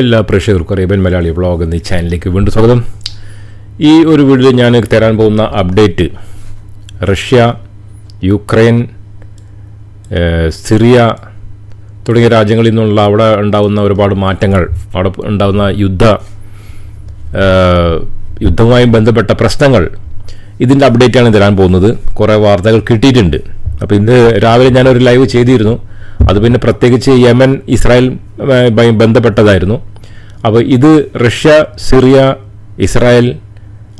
എല്ലാ പ്രേക്ഷകർക്കും Arabian Malayali vlog എന്ന ചാനലിലേക്ക് വീണ്ടും സ്വാഗതം. ഈ ഒരു വീഡിയോയിൽ ഞാൻ തരാൻ പോകുന്ന അപ്ഡേറ്റ് റഷ്യ യുക്രൈൻ സിറിയ തുടങ്ങിയ രാജ്യങ്ങളിൽ നിന്നുള്ള അവിടെ ഉണ്ടാകുന്ന ഒരുപാട് മാറ്റങ്ങൾ അവിടെ ഉണ്ടാകുന്ന യുദ്ധ യുദ്ധവുമായി ബന്ധപ്പെട്ട പ്രശ്നങ്ങൾ. ഇതിന്റെ അപ്ഡേറ്റാണ് തരാൻ പോകുന്നത്. കുറേ വാർത്തകൾ കിട്ടിയിട്ടുണ്ട്. അപ്പോൾ ഇന്ന് രാവിലെ ഞാനൊരു ലൈവ് ചെയ്തിരുന്നു. അത് പിന്നെ പ്രത്യേകിച്ച് യമൻ ഇസ്രായേൽ ബന്ധപ്പെട്ടതായിരുന്നു. അപ്പോൾ ഇത് റഷ്യ സിറിയ ഇസ്രായേൽ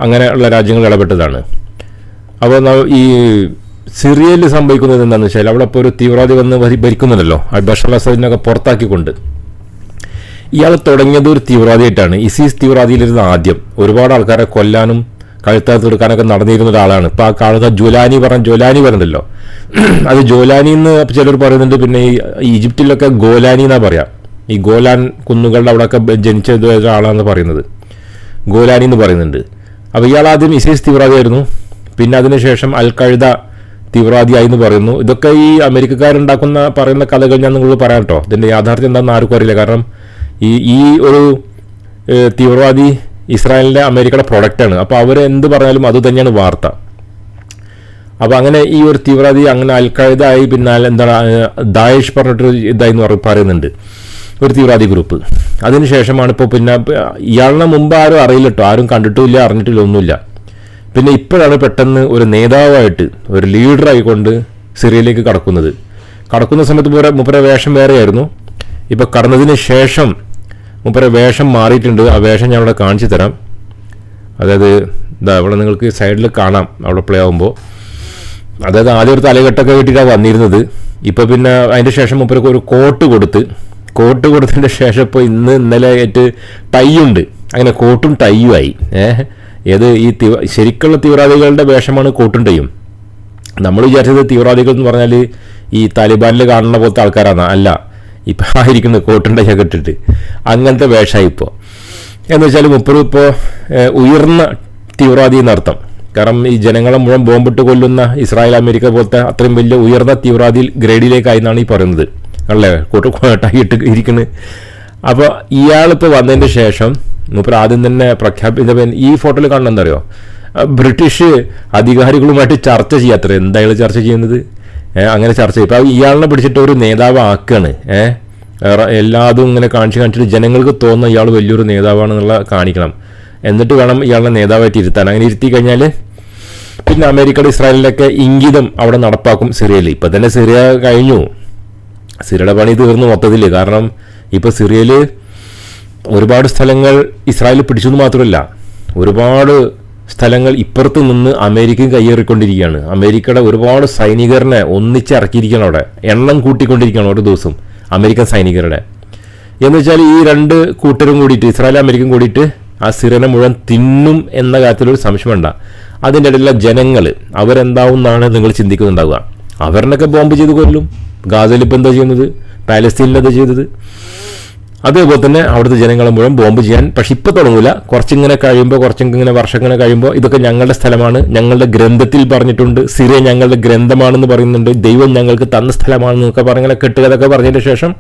അങ്ങനെയുള്ള രാജ്യങ്ങൾ ഇടപെട്ടതാണ്. അപ്പോൾ ഈ സിറിയയിൽ സംഭവിക്കുന്നത് എന്താണെന്ന് വെച്ചാൽ അവിടെ ഇപ്പോൾ ഒരു തീവ്രവാദി വന്ന് ഭരി- ഭരിക്കുന്നുണ്ടല്ലോ. ബഷർ അസദിനൊക്കെ പുറത്താക്കിക്കൊണ്ട്. ഇയാൾ തുടങ്ങിയത് ഒരു തീവ്രവാദിയായിട്ടാണ്. ഇസീസ് തീവ്രവാദിയിലിരുന്ന ആദ്യം. ഒരുപാട് ആൾക്കാരെ കൊല്ലാനും കഴുത്താത്ത് എടുക്കാനൊക്കെ നടന്നിരുന്ന ഒരാളാണ്. ഇപ്പോൾ ആ കാണുന്ന ജോലാനി പറഞ്ഞ ജോലാനി പറഞ്ഞല്ലോ അത് ജോലാനി എന്ന് ചിലർ പറയുന്നുണ്ട് പിന്നെ ഈ ഈജിപ്തിലൊക്കെ ഗോലാനി എന്നാ പറയാം. ഈ ഗോലാൻ കുന്നുകളുടെ അവിടെയൊക്കെ ജനിച്ച ഒരാളാണെന്ന് പറയുന്നത്. ഗോലാനി എന്ന് പറയുന്നുണ്ട്. അപ്പോൾ ഇയാൾ ആദ്യം ഇസൈസ് തീവ്രവാദിയായിരുന്നു. പിന്നെ അതിനുശേഷം അൽ കഴുത തീവ്രവാദിയായി എന്ന് പറയുന്നു. ഇതൊക്കെ ഈ അമേരിക്കക്കാരുണ്ടാക്കുന്ന പറയുന്ന കഥകൾ ഞാൻ നിങ്ങളോട് പറയാം കേട്ടോ. ഇതിന്റെ യാഥാർത്ഥ്യം എന്താണെന്ന് ആർക്കും അറിയില്ല. കാരണം ഈ ഈ ഒരു തീവ്രവാദി ഇസ്രായേലിന്റെ അമേരിക്കയുടെ പ്രൊഡക്റ്റാണ് അപ്പോൾ അവർ എന്ത് പറഞ്ഞാലും അത് തന്നെയാണ് വാർത്ത. അപ്പോൾ അങ്ങനെ ഈ ഒരു തീവ്രവാദി അങ്ങനെ അൽക്കായതായി പിന്നാൽ എന്താണ് ദായേഷ് പറഞ്ഞിട്ടൊരു ഇതായി എന്ന് പറ- പറയുന്നുണ്ട്. ഒരു തീവ്രവാദി ഗ്രൂപ്പ് അതിനുശേഷമാണ് ഇപ്പോൾ പിന്നെ ഇയാളിനെ മുമ്പ് ആരും അറിയില്ല കേട്ടോ. ആരും കണ്ടിട്ടുമില്ല അറിഞ്ഞിട്ടില്ല ഒന്നുമില്ല. പിന്നെ ഇപ്പോഴാണ് പെട്ടെന്ന് ഒരു നേതാവായിട്ട് ഒരു ലീഡറായിക്കൊണ്ട് സിറിയയിലേക്ക് കടക്കുന്നത്. കടക്കുന്ന സമയത്ത് മുപ്പര വേഷം വേറെയായിരുന്നു. ഇപ്പോൾ കടന്നതിന് ശേഷം മുപ്പര വേഷം മാറിയിട്ടുണ്ട്. ആ വേഷം ഞാൻ അവിടെ കാണിച്ചു തരാം. അതായത് ഇതാ ഇവിടെ നിങ്ങൾക്ക് സൈഡിൽ കാണാം അവിടെ പ്ലേ ആകുമ്പോൾ അതായത് ആദ്യം ഒരു തലകെട്ടൊക്കെ കിട്ടിയിട്ടാണ് വന്നിരുന്നത്. ഇപ്പോൾ പിന്നെ അതിന്റെ ശേഷം മുപ്പരക്ക് ഒരു കോട്ട് കൊടുത്ത്. കോട്ട് കൊടുത്തതിന്റെ ശേഷം ഇപ്പോൾ ഇന്ന് ഇന്നലെ ആയിട്ട് ടൈ ഉണ്ട്. അങ്ങനെ കോട്ടും ടൈയും ആയി. ഏഹ് ഏത് ഈ തീവ ശരിക്കുള്ള തീവ്രവാദികളുടെ വേഷമാണ് കോട്ടും ടൈയും നമ്മൾ വിചാരിച്ചത് തീവ്രവാദികൾ എന്ന് പറഞ്ഞാൽ ഈ താലിബാനിൽ കാണുന്ന പോലത്തെ ആൾക്കാരാണ്. അല്ല. ഇപ്പം ആയിരിക്കുന്നത് കോട്ടന്റെ ചകട്ടിട്ട് അങ്ങനത്തെ വേഷമായി ഇപ്പോൾ എന്ന് വെച്ചാൽ മുപ്പത് ഇപ്പോൾ ഉയർന്ന തീവ്രവാദി എന്നർത്ഥം. കാരണം ഈ ജനങ്ങളെ മുഴുവൻ ബോംബിട്ട് കൊല്ലുന്ന ഇസ്രായേൽ അമേരിക്ക പോലത്തെ അത്രയും വലിയ ഉയർന്ന തീവ്രവാദി ഗ്രേഡിലേക്കായി എന്നാണ് ഈ പറയുന്നത്. അല്ലേ? കൂട്ട് കോട്ടായിട്ട് ഇരിക്കുന്നത് അപ്പോൾ ഇയാളിപ്പോൾ വന്നതിന്റെ ശേഷം മൂപ്പർ ആദ്യം തന്നെ പ്രഖ്യാപിച്ച ഈ ഫോട്ടോയിൽ കാണണമെന്നറിയോ ബ്രിട്ടീഷ് അധികാരികളുമായിട്ട് ചർച്ച ചെയ്യാത്ര എന്താ ചർച്ച ചെയ്യുന്നത്? അങ്ങനെ ചർച്ച ചെയ്യും ഇപ്പോൾ ഇയാളിനെ പിടിച്ചിട്ട് ഒരു നേതാവ് ആക്കുകയാണ് എല്ലാതും ഇങ്ങനെ കാണിച്ച് കാണിച്ചിട്ട് ജനങ്ങൾക്ക് തോന്നുന്ന ഇയാൾ വലിയൊരു നേതാവാണെന്നുള്ള കാണിക്കണം. എന്നിട്ട് വേണം ഇയാളെ നേതാവായിട്ട് ഇരുത്താൻ. അങ്ങനെ ഇരുത്തി കഴിഞ്ഞാൽ പിന്നെ അമേരിക്കയുടെ ഇസ്രായേലിലൊക്കെ ഇംഗിതം അവിടെ നടപ്പാക്കും സിറിയയിൽ. ഇപ്പം തന്നെ സിറിയ കഴിഞ്ഞു. സിറിയയുടെ പണി തീർന്നു മൊത്തത്തിൽ കാരണം ഇപ്പോൾ സിറിയയിൽ ഒരുപാട് സ്ഥലങ്ങൾ ഇസ്രായേൽ പിടിച്ചു എന്ന് മാത്രമല്ല ഒരുപാട് സ്ഥലങ്ങൾ ഇപ്പുറത്ത് നിന്ന് അമേരിക്കയും കയ്യേറിക്കൊണ്ടിരിക്കുകയാണ്. അമേരിക്കയുടെ ഒരുപാട് സൈനികരനെ ഒന്നിച്ചിറക്കിയിരിക്കണം അവിടെ. എണ്ണം കൂട്ടിക്കൊണ്ടിരിക്കുകയാണ് ഓരോ ദിവസം അമേരിക്കൻ സൈനികരുടെ. എന്ന് വെച്ചാൽ ഈ രണ്ട് കൂട്ടരും കൂടിയിട്ട് ഇസ്രായേൽ അമേരിക്കയും കൂടിയിട്ട് ആ സിറിയനെ മുഴുവൻ തിന്നും എന്ന കാര്യത്തിലൊരു സംശയം വേണ്ട. അതിന്റെ ഇടയിലുള്ള ജനങ്ങൾ അവരെന്താവും എന്നാണ് നിങ്ങൾ ചിന്തിക്കുന്നുണ്ടാവുക. അവരിനൊക്കെ ബോംബ് ചെയ്ത് കൊല്ലും. ഗാസയിൽ ഇപ്പം എന്താ ചെയ്യുന്നത്? പാലസ്തീനിൽ എന്താ ചെയ്തത്? അതേപോലെ തന്നെ അവിടുത്തെ ജനങ്ങളെ മുഴുവൻ ബോംബ് ചെയ്യാൻ. പക്ഷെ ഇപ്പോൾ തുടങ്ങില്ല കുറച്ചിങ്ങനെ കഴിയുമ്പോൾ കുറച്ചിങ്ങനെ വർഷങ്ങനെ കഴിയുമ്പോൾ ഇതൊക്കെ ഞങ്ങളുടെ സ്ഥലമാണ്. ഞങ്ങളുടെ ഗ്രന്ഥത്തിൽ പറഞ്ഞിട്ടുണ്ട്. സിറിയ ഞങ്ങളുടെ ഗ്രന്ഥമാണെന്ന് പറയുന്നുണ്ട്. ദൈവം ഞങ്ങൾക്ക് തന്ന സ്ഥലമാണെന്നൊക്കെ പറഞ്ഞങ്ങനെ കെട്ടുകഥൊക്കെ പറഞ്ഞതിന് ശേഷം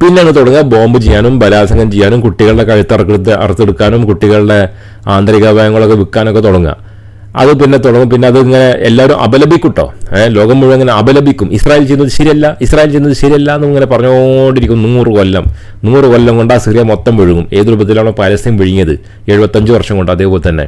പിന്നെയാണ് തുടങ്ങുക. ബോംബ് ചെയ്യാനും ബലാത്സംഗം ചെയ്യാനും കുട്ടികളുടെ കഴുത്തറക്കെടുത്ത് അറുത്തെടുക്കാനും കുട്ടികളുടെ ആന്തരിക അവയവങ്ങളൊക്കെ വിൽക്കാനൊക്കെ തുടങ്ങുക. അത് പിന്നെ തുടങ്ങും. പിന്നെ അത് ഇങ്ങനെ എല്ലാവരും അപലപിക്കൂട്ടോ. ലോകം മുഴുവൻ ഇങ്ങനെ അപലപിക്കും. ഇസ്രായേൽ ചെയ്യുന്നത് ശരിയല്ല ഇസ്രായേൽ ചെയ്യുന്നത് ശരിയല്ല എന്ന് ഇങ്ങനെ പറഞ്ഞുകൊണ്ടിരിക്കും നൂറ് കൊല്ലം. നൂറ് കൊല്ലം കൊണ്ട് ആ സിറിയ മൊത്തം വിഴുങ്ങും. ഏത് രൂപത്തിലാണോ പാലസ്തീൻ വിഴുങ്ങിയത്? എഴുപത്തഞ്ച് വർഷം കൊണ്ട് അതേപോലെ തന്നെ.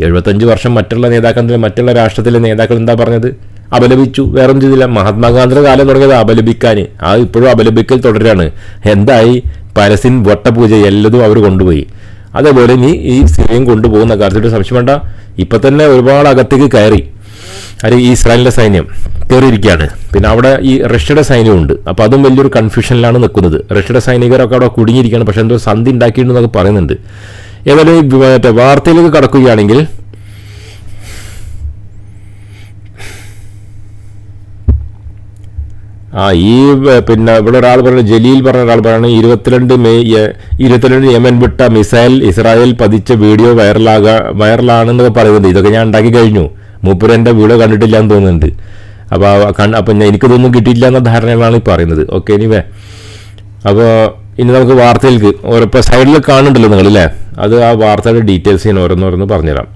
എഴുപത്തഞ്ച് വർഷം മറ്റുള്ള നേതാക്കൾ മറ്റുള്ള രാഷ്ട്രത്തിലെ നേതാക്കൾ എന്താ പറഞ്ഞത്? അപലപിച്ചു. വേറൊന്നും ചെയ്തില്ല. മഹാത്മാഗാന്ധിയുടെ കാലം തുടങ്ങിയത് അപലപിക്കാൻ. ആ ഇപ്പോഴും അപലപിക്കൽ തുടരുകയാണ് എന്തായി? പാലസ്തീൻ വട്ടപൂജ എല്ലതും അവർ കൊണ്ടുപോയി. അതേപോലെ ഇനി ഈ സിറിയയും കൊണ്ടുപോകുന്ന കാര്യത്തിൽ സംശയം വേണ്ട. ഇപ്പം തന്നെ ഒരുപാട് അകത്തേക്ക് കയറി. അത് ഇസ്രായേലിന്റെ സൈന്യം കയറിയിരിക്കുകയാണ്. പിന്നെ അവിടെ ഈ റഷ്യയുടെ സൈന്യമുണ്ട് അപ്പോൾ അതും വലിയൊരു കൺഫ്യൂഷനിലാണ് നിൽക്കുന്നത്. റഷ്യയുടെ സൈനികരൊക്കെ അവിടെ കുടുങ്ങിയിരിക്കുകയാണ്. പക്ഷേ എന്തോ സന്ധി ഉണ്ടാക്കിയിട്ടുണ്ടെന്നൊക്കെ പറയുന്നുണ്ട്. ഏതായാലും മറ്റേ വാർത്തയിലേക്ക് കടക്കുകയാണെങ്കിൽ ആ ഈ പിന്നെ ഇവിടെ ഒരാൾ പറഞ്ഞ ജലീൽ പറഞ്ഞ ഒരാൾ പറയുന്നത് ഇരുപത്തിരണ്ട് മെയ് ഇരുപത്തിരണ്ട് യമൻ വിട്ട മിസൈൽ ഇസ്രായേൽ പതിച്ച വീഡിയോ വൈറലാക വൈറലാണെന്നൊക്കെ പറയുന്നുണ്ട്. ഇതൊക്കെ ഞാൻ ഉണ്ടാക്കി കഴിഞ്ഞു. മൂപ്പര് എന്റെ വീഡിയോ കണ്ടിട്ടില്ല എന്ന് തോന്നുന്നുണ്ട്. അപ്പോൾ കണ് അപ്പം എനിക്കിതൊന്നും കിട്ടിയില്ല എന്ന ധാരണകളാണ് ഈ പറയുന്നത്. ഓക്കെ ഇനി വേ അപ്പോൾ ഇനി നമുക്ക് വാർത്തയിലേക്ക് ഓരോ സൈഡിൽ കാണുന്നുണ്ടല്ലോ നിങ്ങൾ അല്ലേ അത് ആ വാർത്തയുടെ ഡീറ്റെയിൽസ് ഞാൻ ഓരോന്നോരോന്ന് പറഞ്ഞുതരാം.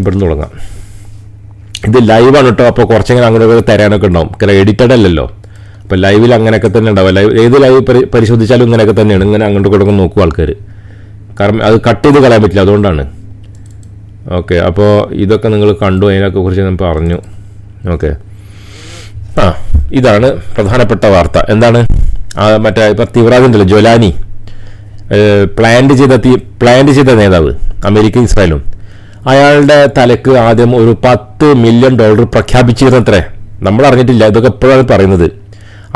ഇവിടുന്ന് തുടങ്ങാം. ഇത് ലൈവാണ് കേട്ടോ അപ്പോൾ കുറച്ചെങ്കിലും ഇങ്ങോട്ട് തരാനൊക്കെ ഉണ്ടാവും. കാരണം എഡിറ്റഡ് അല്ലല്ലോ. അപ്പോൾ ലൈവിൽ അങ്ങനെയൊക്കെ തന്നെ ഉണ്ടാവും. ലൈവ് ഏത് ലൈവ് പരിശോധിച്ചാലും ഇങ്ങനെയൊക്കെ തന്നെയാണ്. ഇങ്ങനെ അങ്ങോട്ട് കൂടെ നോക്കും ആൾക്കാർ കാരണം അത് കട്ട് ചെയ്ത് കളയാൻ പറ്റില്ല. അതുകൊണ്ടാണ്. ഓക്കെ അപ്പോൾ ഇതൊക്കെ നിങ്ങൾ കണ്ടു. അതിനൊക്കെ കുറിച്ച് ഞാൻ പറഞ്ഞു. ഓക്കെ ആ ഇതാണ് പ്രധാനപ്പെട്ട വാർത്ത. എന്താണ്? മറ്റേ ഇപ്പം തീവ്രവാദി ഉണ്ടല്ലോ ജൊലാനി. പ്ലാന്റ് ചെയ്ത തീ പ്ലാന്റ് ചെയ്ത നേതാവ്. അമേരിക്ക ഇസ്രായേലും. അയാളുടെ തലക്ക് ആദ്യം ഒരു പത്ത് മില്യൺ ഡോളർ പ്രഖ്യാപിച്ചിരുന്നത്രേ. നമ്മൾ അറിഞ്ഞിട്ടില്ല ഇതൊക്കെ എപ്പോഴാണ് പറയുന്നത്.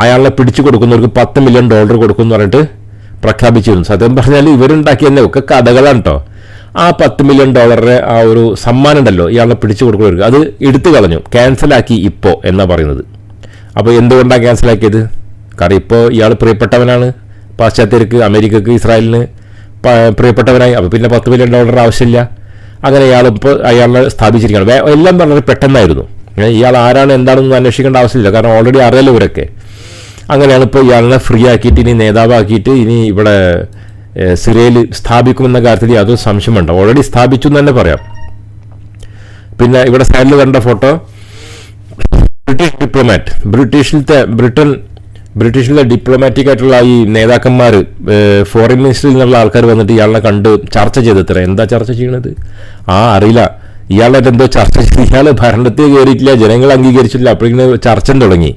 അയാളെ പിടിച്ചു കൊടുക്കുന്നവർക്ക് പത്ത് മില്യൺ ഡോളർ കൊടുക്കും എന്ന് പറഞ്ഞിട്ട് പ്രഖ്യാപിച്ചിരുന്നു. സത്യം പറഞ്ഞാൽ ഇവരുണ്ടാക്കിയ തന്നെ ഒക്കെ കഥകളാണ് കേട്ടോ ആ പത്ത് മില്യൺ ഡോളറിന്റെ ആ ഒരു സമ്മാനം ഉണ്ടല്ലോ ഇയാളെ പിടിച്ചു കൊടുക്കുന്നവർക്ക്. അത് എടുത്തു കളഞ്ഞു. ക്യാൻസലാക്കി ഇപ്പോൾ എന്നാണ് പറയുന്നത്. അപ്പോൾ എന്തുകൊണ്ടാണ് ക്യാൻസലാക്കിയത് കാരണം ഇപ്പോൾ ഇയാൾ പ്രിയപ്പെട്ടവനാണ്. പാശ്ചാത്യർക്ക് അമേരിക്കക്ക് ഇസ്രായേലിന് പ്രിയപ്പെട്ടവനായി. അപ്പോൾ പിന്നെ പത്ത് മില്യൺ ഡോളർ ആവശ്യമില്ല. അങ്ങനെ അയാൾ ഇപ്പോൾ അയാളെ സ്ഥാപിച്ചിരിക്കുകയാണ്. എല്ലാം വളരെ പെട്ടെന്നായിരുന്നു. ഇയാൾ ആരാണ് എന്താണെന്ന് അന്വേഷിക്കേണ്ട ആവശ്യമില്ല. കാരണം ഓൾറെഡി അറിയാലോ ഇവരൊക്കെ. അങ്ങനെയാണ് ഇപ്പോൾ ഇയാളിനെ ഫ്രീ ആക്കിയിട്ട് ഇനി നേതാവാക്കിയിട്ട് ഇനി ഇവിടെ സിറിയയിൽ സ്ഥാപിക്കുമെന്ന കാര്യത്തിൽ യാതൊരു സംശയം വേണ്ട. ഓൾറെഡി സ്ഥാപിച്ചു എന്ന് തന്നെ പറയാം. പിന്നെ ഇവിടെ സൈഡിൽ കണ്ട ഫോട്ടോ ബ്രിട്ടീഷ് ഡിപ്ലോമാറ്റ് ബ്രിട്ടീഷിലത്തെ ബ്രിട്ടൻ ബ്രിട്ടീഷിലെ ഡിപ്ലോമാറ്റിക് ആയിട്ടുള്ള ഈ നേതാക്കന്മാർ ഫോറിൻ മിനിസ്റ്ററിൽ നിന്നുള്ള ആൾക്കാർ വന്നിട്ട് ഇയാളെ കണ്ട് ചർച്ച ചെയ്തത്ര. എന്താ ചർച്ച ചെയ്യണത്? ആ അറിയില്ല. ഇയാളായിട്ട് എന്തോ ചർച്ച ചെയ്ത് ഇയാൾ ഭരണത്തിൽ കയറിയിട്ടില്ല ജനങ്ങൾ അംഗീകരിച്ചില്ല അപ്പോഴേക്കും ചർച്ച തുടങ്ങി.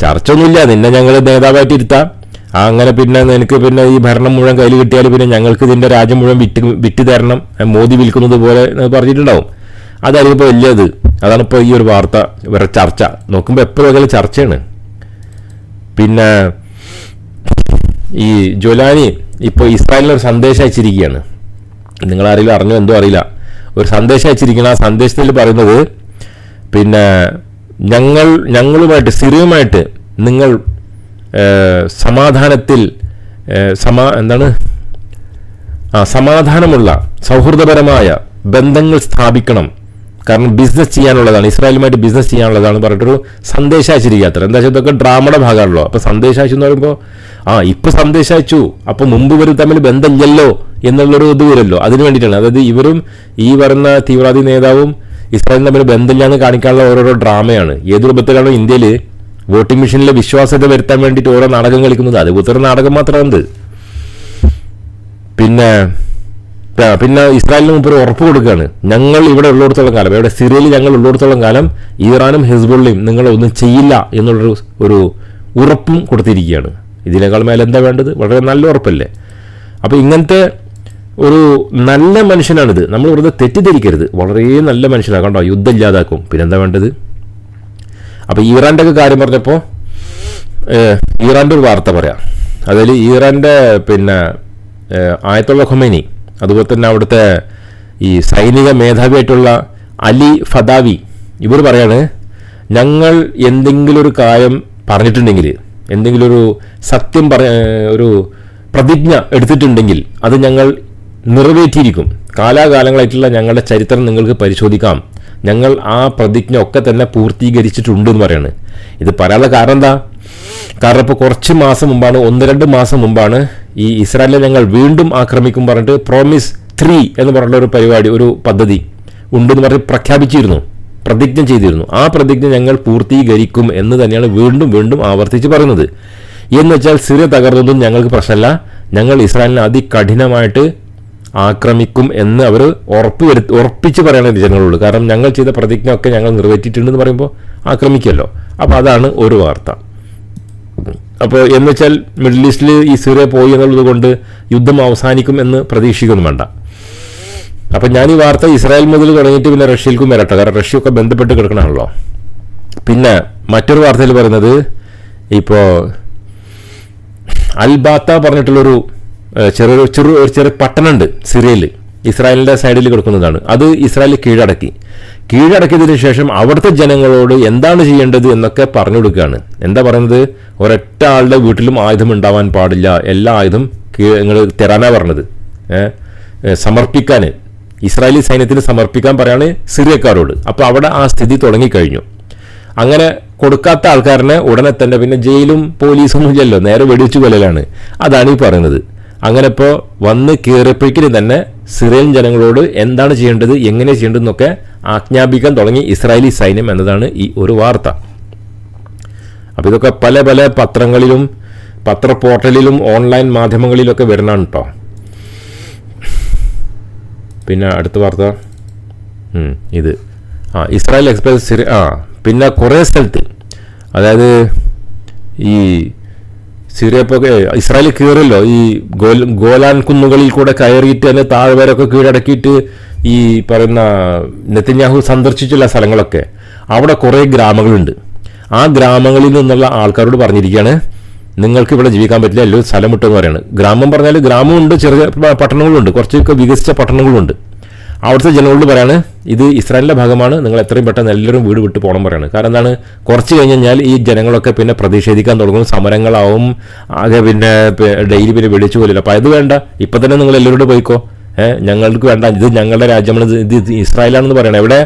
ചർച്ച ഒന്നുമില്ല നിന്നെ ഞങ്ങൾ നേതാവായിട്ട് ഇരുത്താം. ആ, അങ്ങനെ പിന്നെ നിനക്ക് പിന്നെ ഈ ഭരണം മുഴുവൻ കയ്യിൽ കിട്ടിയാൽ പിന്നെ ഞങ്ങൾക്ക് ഇതിന്റെ രാജ്യം മുഴുവൻ വിറ്റ് വിറ്റ് തരണം. മോദി വിൽക്കുന്നത് പോലെ പറഞ്ഞിട്ടുണ്ടാവും. അതായിരിക്കും ഇപ്പോൾ വലിയത്. അതാണ് ഇപ്പോൾ ഈ ഒരു വാർത്ത ഇവരുടെ ചർച്ച. നോക്കുമ്പോൾ എപ്പോഴും ചർച്ചയാണ്. പിന്നെ ഈ ജൊലാനി ഇപ്പോൾ ഇസ്രായേലിന് ഒരു സന്ദേശം അയച്ചിരിക്കുകയാണ്. നിങ്ങൾ ആരെങ്കിലും അറിഞ്ഞോ എന്തോ അറിയില്ല. ഒരു സന്ദേശം അയച്ചിരിക്കണം ആ സന്ദേശത്തിൽ പറയുന്നത് പിന്നെ ഞങ്ങൾ ഞങ്ങളുമായിട്ട് സിറിയുമായിട്ട് നിങ്ങൾ സമാധാനത്തിൽ സമാ എന്താണ്? ആ സമാധാനമുള്ള സൗഹൃദപരമായ ബന്ധങ്ങൾ സ്ഥാപിക്കണം. കാരണം ബിസിനസ് ചെയ്യാനുള്ളതാണ് ഇസ്രായേലുമായിട്ട് ബിസിനസ് ചെയ്യാനുള്ളതാണ് പറഞ്ഞിട്ടൊരു സന്ദേശം അയച്ചിരിക്കുക അത്ര. എന്താ വെച്ചാൽ ഇതൊക്കെ ഡ്രാമയുടെ ഭാഗമാണല്ലോ. അപ്പോൾ സന്ദേശം അയച്ചു എന്ന് പറയുമ്പോൾ ആ ഇപ്പൊ സന്ദേശം അയച്ചു അപ്പൊ മുമ്പ് ഇവർ തമ്മിൽ ബന്ധമില്ലല്ലോ എന്നുള്ളൊരു ഇത് വരുമല്ലോ. അതിന് വേണ്ടിയിട്ടാണ്. അതായത് ഇവരും ഈ പറയുന്ന തീവ്രവാദി നേതാവും ഇസ്രായേലും തമ്മിൽ ബന്ധമില്ലാന്ന് കാണിക്കാനുള്ള ഓരോരോ ഡ്രാമയാണ്. ഏത് രൂപത്തിലാണോ ഇന്ത്യയിൽ വോട്ടിംഗ് മെഷീനിലെ വിശ്വാസ്യത വരുത്താൻ വേണ്ടിയിട്ട് ഓരോ നാടകം കളിക്കുന്നത്. അതുപോലത്തെ ഒരു നാടകം മാത്രമുണ്ട്. പിന്നെ പിന്നെ ഇസ്രായേലിന് മുമ്പ് ഉറപ്പ് കൊടുക്കുകയാണ്. ഞങ്ങൾ ഇവിടെ ഉള്ളിടത്തോളം കാലം ഇവിടെ സിറിയയിൽ ഞങ്ങൾ ഉള്ളിടത്തോളം കാലം ഇറാനും ഹിസ്ബുള്ളയും നിങ്ങൾ ഒന്നും ചെയ്യില്ല എന്നുള്ളൊരു ഒരു ഉറപ്പും കൊടുത്തിരിക്കുകയാണ്. ഇതിനേക്കാൾ മേലെ എന്താ വേണ്ടത്? വളരെ നല്ല ഉറപ്പല്ലേ? അപ്പോൾ ഇങ്ങനത്തെ ഒരു നല്ല മനുഷ്യനാണിത്. നമ്മൾ വെറുതെ തെറ്റിദ്ധരിക്കരുത്. വളരെ നല്ല മനുഷ്യനാണ്. കണ്ടോ? യുദ്ധം ഇല്ലാതാക്കും. പിന്നെന്താ വേണ്ടത്? അപ്പോൾ ഇറാന്റെ ഒക്കെ കാര്യം പറഞ്ഞപ്പോൾ ഇറാന്റെ ഒരു വാർത്ത പറയാം. അതിൽ ഇറാന്റെ പിന്നെ ആയത്തുള്ള ഖൊമൈനി അതുപോലെ തന്നെ അവിടുത്തെ ഈ സൈനിക മേധാവിയായിട്ടുള്ള അലി ഫദാവി. ഇവർ പറയാണ് ഞങ്ങൾ എന്തെങ്കിലും ഒരു കാര്യം പറഞ്ഞിട്ടുണ്ടെങ്കിൽ എന്തെങ്കിലും ഒരു സത്യം പറ ഒരു പ്രതിജ്ഞ എടുത്തിട്ടുണ്ടെങ്കിൽ അത് ഞങ്ങൾ നിറവേറ്റിയിരിക്കും. കാലാകാലങ്ങളായിട്ടുള്ള ഞങ്ങളുടെ ചരിത്രം നിങ്ങൾക്ക് പരിശോധിക്കാം. ഞങ്ങൾ ആ പ്രതിജ്ഞ ഒക്കെ തന്നെ പൂർത്തീകരിച്ചിട്ടുണ്ട് എന്ന് പറയാണ്. ഇത് പറയാനുള്ള കാരണം എന്താ? കാരണം ഇപ്പോൾ കുറച്ച് മാസം മുമ്പാണ് ഒന്ന് രണ്ട് മാസം മുമ്പാണ് ഈ ഇസ്രായേലിനെ ഞങ്ങൾ വീണ്ടും ആക്രമിക്കും പറഞ്ഞിട്ട് പ്രോമിസ് ത്രീ എന്ന് പറഞ്ഞിട്ടുള്ള ഒരു പരിപാടി ഒരു പദ്ധതി ഉണ്ടെന്ന് പറഞ്ഞ് പ്രഖ്യാപിച്ചിരുന്നു പ്രതിജ്ഞ ചെയ്തിരുന്നു. ആ പ്രതിജ്ഞ ഞങ്ങൾ പൂർത്തീകരിക്കും എന്ന് തന്നെയാണ് വീണ്ടും വീണ്ടും ആവർത്തിച്ച് പറയുന്നത്. എന്ന് വെച്ചാൽ സിറിയ തകർന്നതും ഞങ്ങൾക്ക് പ്രശ്നമല്ല. ഞങ്ങൾ ഇസ്രായേലിനെ അതികഠിനമായിട്ട് ആക്രമിക്കും എന്ന് അവർ ഉറപ്പ് വരുത്തി ഉറപ്പിച്ച് പറയണത് ജനങ്ങളുള്ളൂ. കാരണം ഞങ്ങൾ ചെയ്ത പ്രതിജ്ഞ ഒക്കെ ഞങ്ങൾ നിറവേറ്റിയിട്ടുണ്ടെന്ന് പറയുമ്പോൾ ആക്രമിക്കുമല്ലോ. അപ്പോൾ അതാണ് ഒരു വാർത്ത. അപ്പോൾ എന്ന് വെച്ചാൽ മിഡിൽ ഈസ്റ്റിൽ ഈ സിറിയ പോയി എന്നുള്ളത് കൊണ്ട് യുദ്ധം അവസാനിക്കും എന്ന് പ്രതീക്ഷിക്കൊന്നും വേണ്ട. അപ്പം ഞാൻ ഈ വാർത്ത ഇസ്രായേൽ മുതൽ തുടങ്ങിയിട്ട് പിന്നെ റഷ്യയിൽക്കും വരട്ടെ. കാരണം റഷ്യയൊക്കെ ബന്ധപ്പെട്ട് കിടക്കണമല്ലോ പിന്നെ മറ്റൊരു വാർത്തയിൽ പറയുന്നത് ഇപ്പോൾ അൽബാത്ത പറഞ്ഞിട്ടുള്ളൊരു ചെറിയ ചെറു ഒരു ചെറിയ പട്ടണമുണ്ട് സിറിയയിൽ. ഇസ്രായേലിന്റെ സൈഡിൽ കൊടുക്കുന്നതാണ്. അത് ഇസ്രായേൽ കീഴടക്കി. കീഴടക്കിയതിന് ശേഷം അവിടുത്തെ ജനങ്ങളോട് എന്താണ് ചെയ്യേണ്ടത് എന്നൊക്കെ പറഞ്ഞു കൊടുക്കുകയാണ്. എന്താ പറയുന്നത്? ഒരൊറ്റ ആളുടെ വീട്ടിലും ആയുധം ഉണ്ടാവാൻ പാടില്ല. എല്ലാ ആയുധം നിങ്ങൾ തരാനാ പറഞ്ഞത്. സമർപ്പിക്കാൻ ഇസ്രായേലി സൈന്യത്തിന് സമർപ്പിക്കാൻ പറയാണ് സിറിയക്കാരോട്. അപ്പോൾ അവിടെ ആ സ്ഥിതി തുടങ്ങിക്കഴിഞ്ഞു. അങ്ങനെ കൊടുക്കാത്ത ആൾക്കാരനെ ഉടനെ തന്നെ പിന്നെ ജയിലും പോലീസൊന്നും ഇല്ലല്ലോ. നേരെ വെടിവെച്ച് കൊല്ലലാണ്. അതാണ് ഈ പറയുന്നത്. അങ്ങനെ ഇപ്പോൾ വന്ന് കയറിയപ്പോഴേക്കും തന്നെ സിറിയൻ ജനങ്ങളോട് എന്താണ് ചെയ്യേണ്ടത് എങ്ങനെ ചെയ്യേണ്ടതെന്നൊക്കെ ആജ്ഞാപിക്കാൻ തുടങ്ങി ഇസ്രായേലി സൈന്യം എന്നതാണ് ഈ ഒരു വാർത്ത. അപ്പോൾ ഇതൊക്കെ പല പല പത്രങ്ങളിലും പത്ര പോർട്ടലിലും ഓൺലൈൻ മാധ്യമങ്ങളിലൊക്കെ വരണം കേട്ടോ പിന്നെ അടുത്ത വാർത്ത. ഇത്. ആ ഇസ്രായേൽ എക്സ്പ്രസ് ആ പിന്നെ കുറേ സ്ഥലത്ത് അതായത് ഈ സിറിയ ഇപ്പോൾ ഇസ്രായേൽ കയറില്ലോ ഈ ഗോൽ ഗോലാൻ കുന്നുകളിൽ കൂടെ കയറിയിട്ട് അതിന്റെ താഴ്വരൊക്കെ കീഴടക്കിയിട്ട് ഈ പറയുന്ന നെത്തന്യാഹു സന്ദർശിച്ചുള്ള സ്ഥലങ്ങളൊക്കെ. അവിടെ കുറേ ഗ്രാമങ്ങളുണ്ട്. ആ ഗ്രാമങ്ങളിൽ നിന്നുള്ള ആൾക്കാരോട് പറഞ്ഞിരിക്കുകയാണ് നിങ്ങൾക്ക് ഇവിടെ ജീവിക്കാൻ പറ്റില്ല എല്ലാവരും സ്ഥലം വിട്ടെന്ന് പറയുന്നത് ഗ്രാമം പറഞ്ഞാൽ ഗ്രാമമുണ്ട് ചെറിയ പട്ടണങ്ങളുണ്ട്. കുറച്ചൊക്കെ വികസിച്ച പട്ടണങ്ങളുണ്ട്. അവിടുത്തെ ജനങ്ങളോട് പറയാണ് ഇത് ഇസ്രായേലിന്റെ ഭാഗമാണ് നിങ്ങൾ എത്രയും പെട്ടെന്ന് എല്ലാവരും വീട് വിട്ട് പോകണം പറയാണ്. കാരണം എന്താണ്? കുറച്ച് കഴിഞ്ഞ് കഴിഞ്ഞാൽ ഈ ജനങ്ങളൊക്കെ പിന്നെ പ്രതിഷേധിക്കാൻ തുടങ്ങും സമരങ്ങളാവും ആകെ പിന്നെ ഡെയിലി പിന്നെ വെടിച്ചു പോലില്ല അപ്പോൾ അത് വേണ്ട. ഇപ്പം തന്നെ നിങ്ങൾ എല്ലാവരോടും പോയിക്കോ. ഞങ്ങൾക്ക് വേണ്ട. ഇത് ഞങ്ങളുടെ രാജ്യമാണ് ഇത് ഇസ്രായേലാണെന്ന് പറയണം. എവിടെ?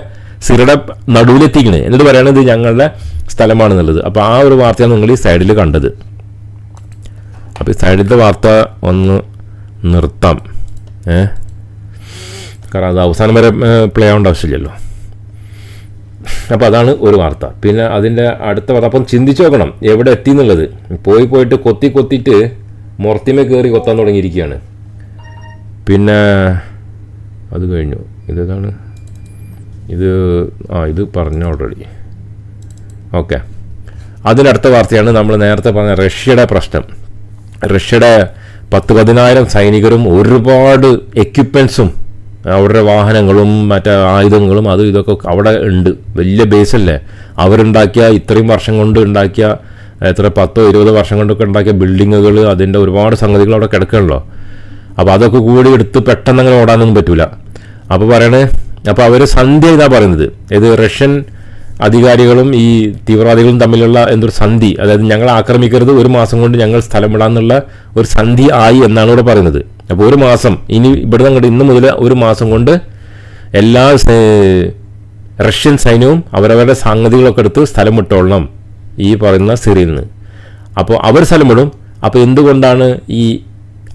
സിറയുടെ നടുവിലെത്തിക്കണേ. എന്നിട്ട് പറയണത് ഇത് ഞങ്ങളുടെ സ്ഥലമാണെന്നുള്ളത്. അപ്പോൾ ആ ഒരു വാർത്തയാണ് നിങ്ങൾ ഈ സൈഡിൽ കണ്ടത്. അപ്പോൾ ഈ സൈഡിലത്തെ വാർത്ത ഒന്ന് നിർത്താം. ഏഹ് കാരണം അത് അവസാനം വരെ പ്ലേ ആവേണ്ട ആവശ്യമില്ലല്ലോ. അപ്പോൾ അതാണ് ഒരു വാർത്ത. പിന്നെ അതിന്റെ അടുത്ത വാർത്ത. അപ്പം ചിന്തിച്ചു നോക്കണം എവിടെ എത്തി എന്നുള്ളത് പോയി പോയിട്ട് കൊത്തി കൊത്തിയിട്ട് മുറത്തിമേ കയറി കൊത്താൻ തുടങ്ങിയിരിക്കുകയാണ്. പിന്നെ അത് കഴിഞ്ഞു. ഇതാണ് ഇത് ആ ഇത് പറഞ്ഞു ഓൾറെഡി ഓക്കെ അതിനടുത്ത വാർത്തയാണ് നമ്മൾ നേരത്തെ പറഞ്ഞ റഷ്യയുടെ പ്രശ്നം. റഷ്യയുടെ പത്ത് പതിനായിരം സൈനികരും ഒരുപാട് എക്യുപ്മെൻസും അവരുടെ വാഹനങ്ങളും മറ്റേ ആയുധങ്ങളും അതും ഇതൊക്കെ അവിടെ ഉണ്ട്. വലിയ ബേസല്ലേ. അവരുണ്ടാക്കിയ ഇത്രയും വർഷം കൊണ്ട് ഉണ്ടാക്കിയ എത്ര പത്തോ ഇരുപതോ വർഷം കൊണ്ടൊക്കെ ഉണ്ടാക്കിയ ബിൽഡിങ്ങുകൾ അതിന്റെ ഒരുപാട് സംഗതികൾ അവിടെ കിടക്കണല്ലോ. അപ്പോൾ അതൊക്കെ കൂടി എടുത്ത് പെട്ടെന്ന് അങ്ങനെ ഓടാനൊന്നും പറ്റൂല. അപ്പോൾ പറയണേ അപ്പോൾ അവർ സന്ധ്യ ഇതാ പറയുന്നത്. ഇത് റഷ്യൻ അധികാരികളും ഈ തീവ്രവാദികളും തമ്മിലുള്ള എന്തൊരു സന്ധി. അതായത് ഞങ്ങൾ ആക്രമിക്കരുത് ഒരു മാസം കൊണ്ട് ഞങ്ങൾ സ്ഥലം വിടാന്നുള്ള ഒരു സന്ധി ആയി എന്നാണ് ഇവിടെ പറയുന്നത്. അപ്പോൾ ഒരു മാസം ഇനി ഇവിടെ അങ്ങോട്ട് ഇന്ന് മുതൽ ഒരു മാസം കൊണ്ട് എല്ലാ റഷ്യൻ സൈന്യവും അവരവരുടെ സംഗതികളൊക്കെ എടുത്ത് സ്ഥലം വിട്ടോളണം ഈ പറയുന്ന സിറിയിൽ നിന്ന്. അപ്പോൾ അവർ സ്ഥലം വിടും. അപ്പോൾ എന്തുകൊണ്ടാണ് ഈ